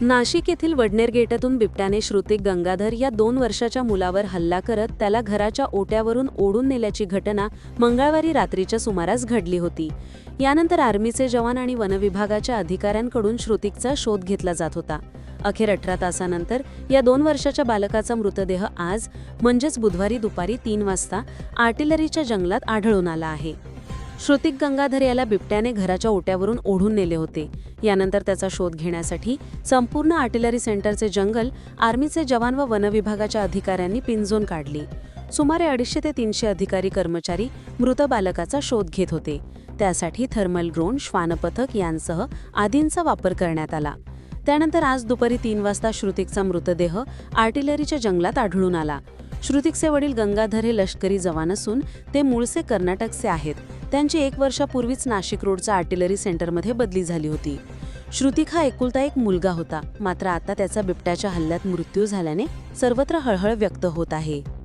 नाशिक येथील वडनेर गेटातून बिबट्याने श्रुतिक गंगाधर या दोन वर्षाच्या मुलावर हल्ला करत त्याला घराच्या ओट्यावरून ओढून नेल्याची घटना मंगळवारी रात्रीच्या सुमारास घडली होती. यानंतर आर्मीचे जवान आणि वनविभागाच्या अधिकाऱ्यांकडून श्रुतिकचा शोध घेतला जात होता. अखेर अठरा तासानंतर या दोन वर्षाच्या बालकाचा मृतदेह आज म्हणजेच बुधवारी दुपारी तीन वाजता आर्टिलरीच्या जंगलात आढळून आला आहे. श्रुतिक गंगाधर याला बिबट्याने घराच्या ओट्यावरून ओढून नेले होते. यानंतर त्याचा शोध घेण्यासाठी संपूर्ण आर्टिलरी सेंटरचे जंगल आर्मीचे जवान व वनविभागाच्या अधिकाऱ्यांनी पिंजून काढली. सुमारे अडीचशे ते तीनशे अधिकारी कर्मचारी मृत बालकाचा शोध घेत होते. त्यासाठी थर्मल ड्रोन श्वानपथक यांसह आदींचा वापर करण्यात आला. त्यानंतर आज दुपारी तीन वाजता श्रुतिकचा मृतदेह आर्टिलरीच्या जंगलात आढळून आला. श्रुतिकचे वडील गंगाधर हे लष्करी जवान असून ते मूळचे कर्नाटकचे आहेत. त्यांची एक वर्षापूर्वीच नाशिक रोडचा आर्टिलरी सेंटरमध्ये बदली झाली होती. श्रुतिक हा एकुलता एक मुलगा होता. मात्र आता त्याचा बिबट्याच्या हल्ल्यात मृत्यू झाल्याने सर्वत्र हळहळ व्यक्त होत आहे.